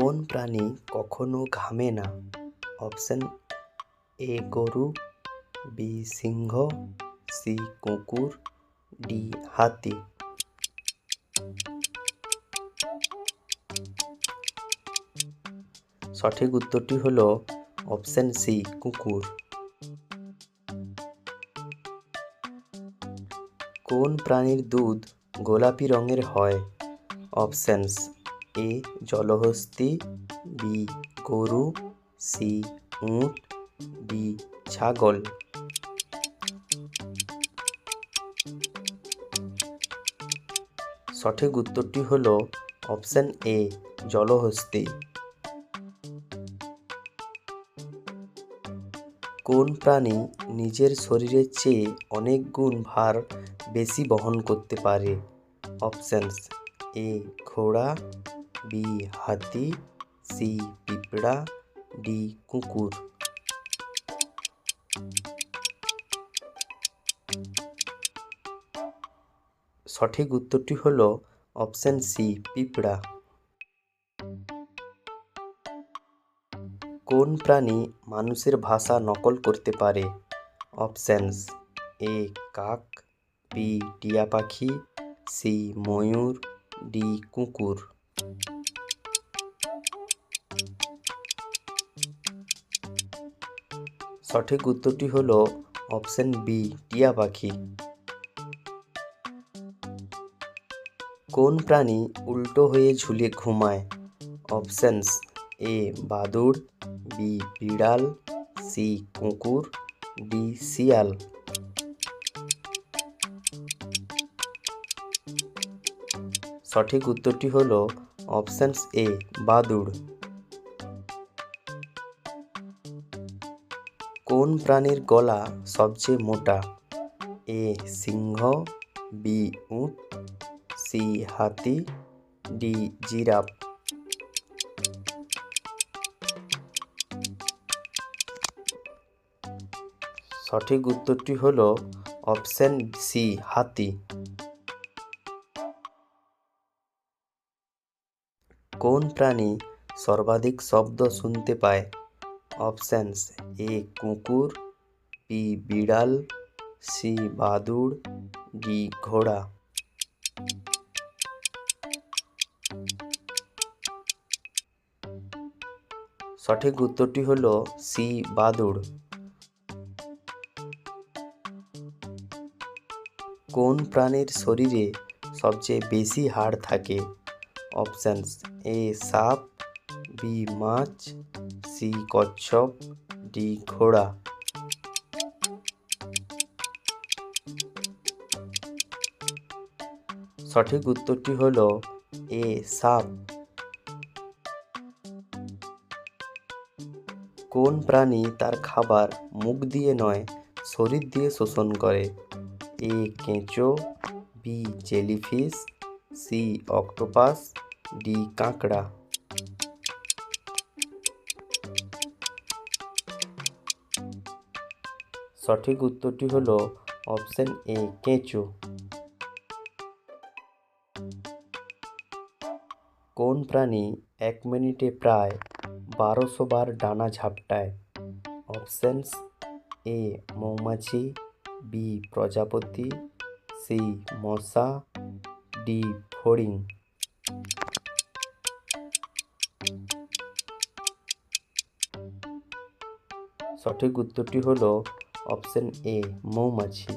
কোন প্রাণী কখনো ঘামে না? অপশান এ গরু, বি সিংহ, সি কুকুর, ডি হাতি। সঠিক উত্তরটি হলো অপশান সি, কুকুর। কোন প্রাণীর দুধ গোলাপি রঙের হয়? অপশানস এ জলহস্তি, বি গরু, সি উট, ডি ছাগল। সঠিক উত্তরটি হল অপশান এ, জলহস্তি। কোন প্রাণী নিজের শরীরের চেয়ে অনেক গুণ ভার বেশি বহন করতে পারে? অপশানস এ, ঘোড়া বি হাতি, সি পিঁপড়া, ডি কুকুর। সঠিক উত্তরটি হল অপশান সি, পিঁপড়া। কোন প্রাণী মানুষের ভাষা নকল করতে পারে? অপশানস এ, কাক, বি, টিয়া পাখি, সি, ময়ূর, ডি, কুকুর। সঠিক উত্তরটি হল অপশান বি, টিয়া পাখি। কোন প্রাণী উল্টো হয়ে ঝুলে ঘুমায়? অপশানস এ, বাদুড়, বি, বিড়াল, সি, কুকুর, ডি, শিয়াল। সঠিক উত্তরটি হল অপশানস এ, বাদুড়। কোন প্রাণীর গলা সবচেয়ে মোটা? এ, সিংহ, বি, উট, সি, হাতি, ডি, জিরাফ। সঠিক উত্তরটি হল অপশান সি, হাতি। কোন প্রাণী সর্বাধিক শব্দ শুনতে পায়? অপশানস এ কুকুর, বি বিড়াল, সি বাদুড়, ডি ঘোড়া। সঠিক উত্তরটি হল সি বাদুড়। কোন প্রাণীর শরীরে সবচেয়ে বেশি হাড় থাকে? অপশানস এ সাপ, বি মাছ সি কচ্ছপ ডি ঘোড়া। সঠিক উত্তরটি হল এ সাপ। কোন প্রাণী তার খাবার মুখ দিয়ে নয়, শরীর দিয়ে শোষণ করে? এ কেঁচো, B jellyfish, C octopus, D কাঁকড়া। সঠিক উত্তরটি হলো অপশন এ, কেঁচো। কোন প্রাণী এক মিনিটে প্রায় বারোশো বার ডানা ঝাপটায়? অপশানস এ, মৌমাছি, বি, প্রজাপতি, সি, মশা, ডি, ফড়িং। সঠিক উত্তরটি হলো অপশন এ মৌমাছি